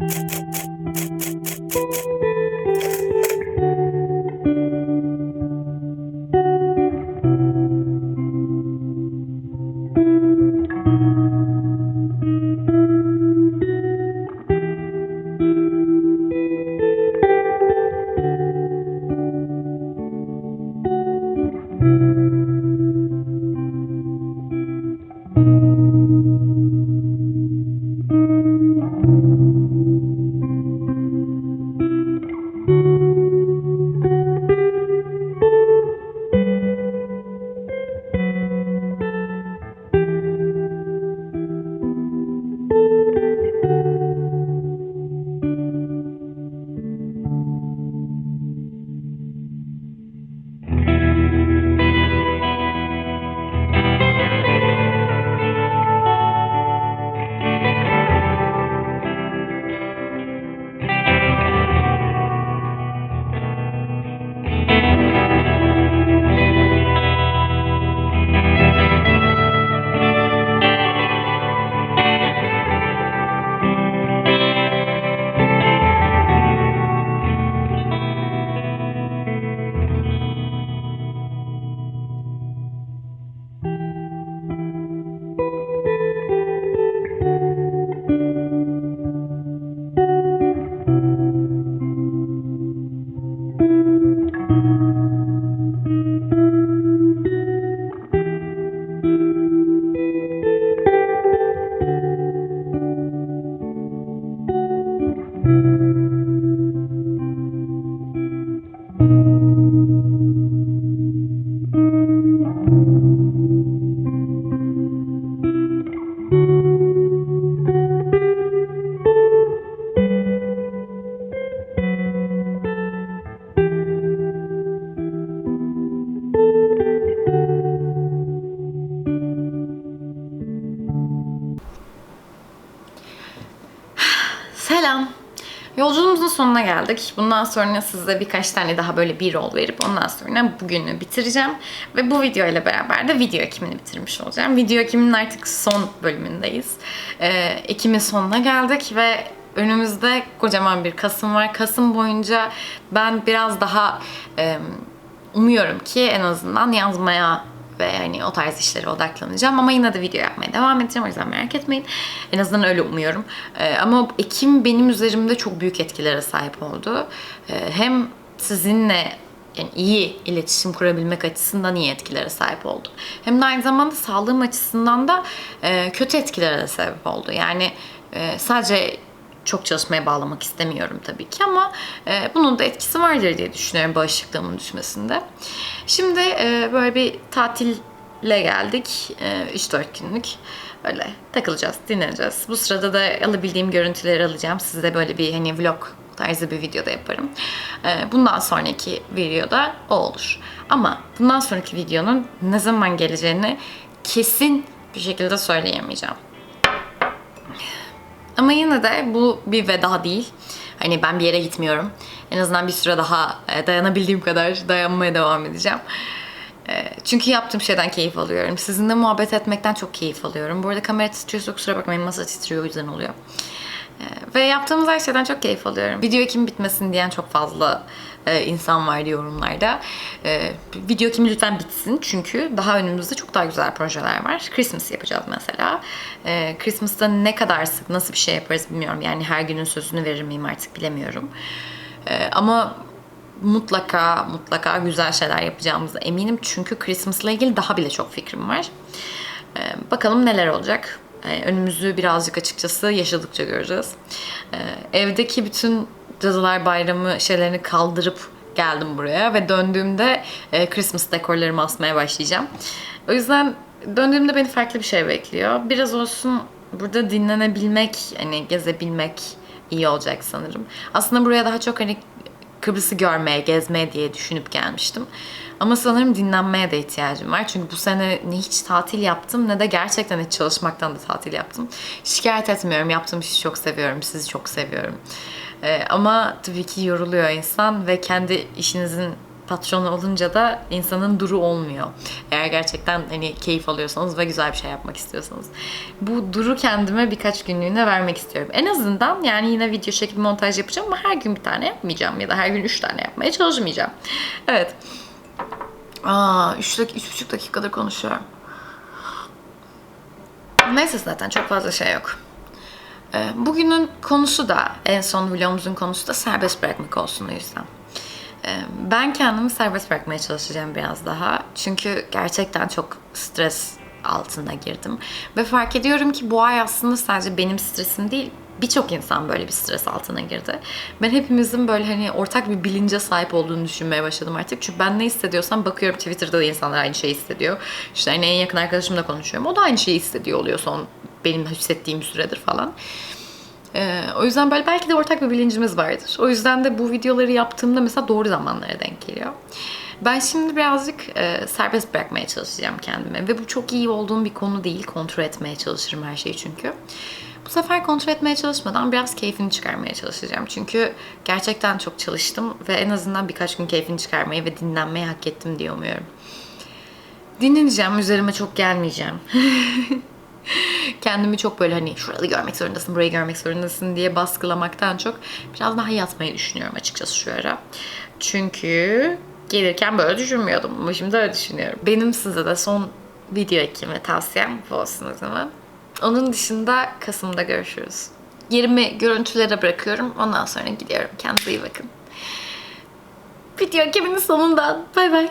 Thank you. Selam. Yolculuğumuzun sonuna geldik. Bundan sonra size birkaç tane daha böyle bir rol verip ondan sonra bugünü bitireceğim. Ve bu video ile beraber de video ekimini bitirmiş olacağım. Video ekiminin artık son bölümündeyiz. Ee, Ekim'in sonuna geldik ve önümüzde kocaman bir Kasım var. Kasım boyunca ben biraz daha e, umuyorum ki en azından yazmaya ve hani o tarz işlere odaklanacağım ama yine de video yapmaya devam edeceğim o yüzden merak etmeyin. En azından öyle umuyorum. Ee, ama Ekim benim üzerimde çok büyük etkilere sahip oldu. Ee, hem sizinle yani iyi iletişim kurabilmek açısından iyi etkilere sahip oldu. Hem de aynı zamanda sağlığım açısından da e, kötü etkilere de sebep oldu. Yani e, sadece çok çalışmaya bağlamak istemiyorum tabii ki ama e, bunun da etkisi vardır diye düşünüyorum bağışıklığımın düşmesinde. Şimdi e, böyle bir tatille geldik. E, 3-4 günlük. Böyle takılacağız, dinleneceğiz. Bu sırada da alabildiğim görüntüleri alacağım. Size böyle bir hani vlog tarzı bir videoda yaparım. E, bundan sonraki videoda o olur. Ama bundan sonraki videonun ne zaman geleceğini kesin bir şekilde söyleyemeyeceğim. Ama yine de bu bir veda değil. Hani ben bir yere gitmiyorum. En azından bir süre daha e, dayanabildiğim kadar dayanmaya devam edeceğim. E, Çünkü yaptığım şeyden keyif alıyorum. Sizinle muhabbet etmekten çok keyif alıyorum. Bu arada kamera titriyorsa kusura bakmayın masa titriyor o yüzden oluyor. E, Ve yaptığımız her şeyden çok keyif alıyorum. Video ekim bitmesin diyen çok fazla e, insan vardı yorumlarda. E, video ekimi lütfen bitsin çünkü daha önümüzde çok daha güzel projeler var. Christmas yapacağız mesela. E, Christmas'ta ne kadar sık nasıl bir şey yaparız bilmiyorum. Yani her günün sözünü verir miyim artık bilemiyorum. Ama mutlaka mutlaka güzel şeyler yapacağımıza eminim. Çünkü Christmas'la ilgili daha bile çok fikrim var. Ee, bakalım neler olacak. Ee, önümüzü birazcık açıkçası yaşadıkça göreceğiz. Ee, evdeki bütün Cadılar Bayramı şeylerini kaldırıp geldim buraya ve döndüğümde e, Christmas dekorlarımı asmaya başlayacağım. O yüzden döndüğümde beni farklı bir şey bekliyor. Biraz olsun burada dinlenebilmek, hani gezebilmek iyi olacak sanırım. Aslında buraya daha çok hani Kıbrıs'ı görmeye, gezmeye diye düşünüp gelmiştim. Ama sanırım dinlenmeye de ihtiyacım var. Çünkü bu sene ne hiç tatil yaptım ne de gerçekten hiç çalışmaktan da tatil yaptım. Şikayet etmiyorum. Yaptığım işi çok seviyorum. Sizi çok seviyorum. Ee, ama tabii ki yoruluyor insan ve kendi işinizin patronu olunca da insanın duru olmuyor. Eğer gerçekten hani keyif alıyorsanız ve güzel bir şey yapmak istiyorsanız. Bu duru kendime birkaç günlüğüne vermek istiyorum. En azından yani yine video çekip montaj yapacağım ama her gün bir tane yapmayacağım ya da her gün üç tane yapmaya çalışmayacağım. Evet. Aa, 3 dak 3,5 dakikadır konuşuyorum. Neyse zaten çok fazla şey yok. Ee, Bugünün konusu da en son vlogumuzun konusu da serbest bırakmak olsun o yüzden. Ee, Ben kendimi serbest bırakmaya çalışacağım biraz daha. Çünkü gerçekten çok stres altına girdim. Ve fark ediyorum ki bu ay aslında sadece benim stresim değil, birçok insan böyle bir stres altına girdi. Ben hepimizin böyle hani ortak bir bilince sahip olduğunu düşünmeye başladım artık. Çünkü ben ne hissediyorsam bakıyorum Twitter'da da insanlar aynı şeyi hissediyor. İşte hani en yakın arkadaşımla konuşuyorum. O da aynı şeyi hissediyor oluyor son benim hissettiğim süredir falan. Ee, o yüzden böyle belki de ortak bir bilincimiz vardır. O yüzden de bu videoları yaptığımda mesela doğru zamanlara denk geliyor. Ben şimdi birazcık e, serbest bırakmaya çalışacağım kendime. Ve bu çok iyi olduğum bir konu değil. Kontrol etmeye çalışırım her şeyi çünkü. Bu sefer kontrol etmeye çalışmadan biraz keyfini çıkarmaya çalışacağım. Çünkü gerçekten çok çalıştım ve en azından birkaç gün keyfini çıkarmayı ve dinlenmeyi hak ettim diye umuyorum. Dinleneceğim, üzerime çok gelmeyeceğim. kendimi çok böyle hani şurada görmek zorundasın, burayı görmek zorundasın diye baskılamaktan çok biraz daha yatmayı düşünüyorum açıkçası şu ara. Çünkü gelirken böyle düşünmüyordum ama şimdi öyle düşünüyorum. Benim size de son video ekimi tavsiyem bu olsun o zaman. Onun dışında Kasım'da görüşürüz. Yerimi görüntülere bırakıyorum. Ondan sonra gidiyorum. Kendinize iyi bakın. Video ekiminin sonundan. Bay bay.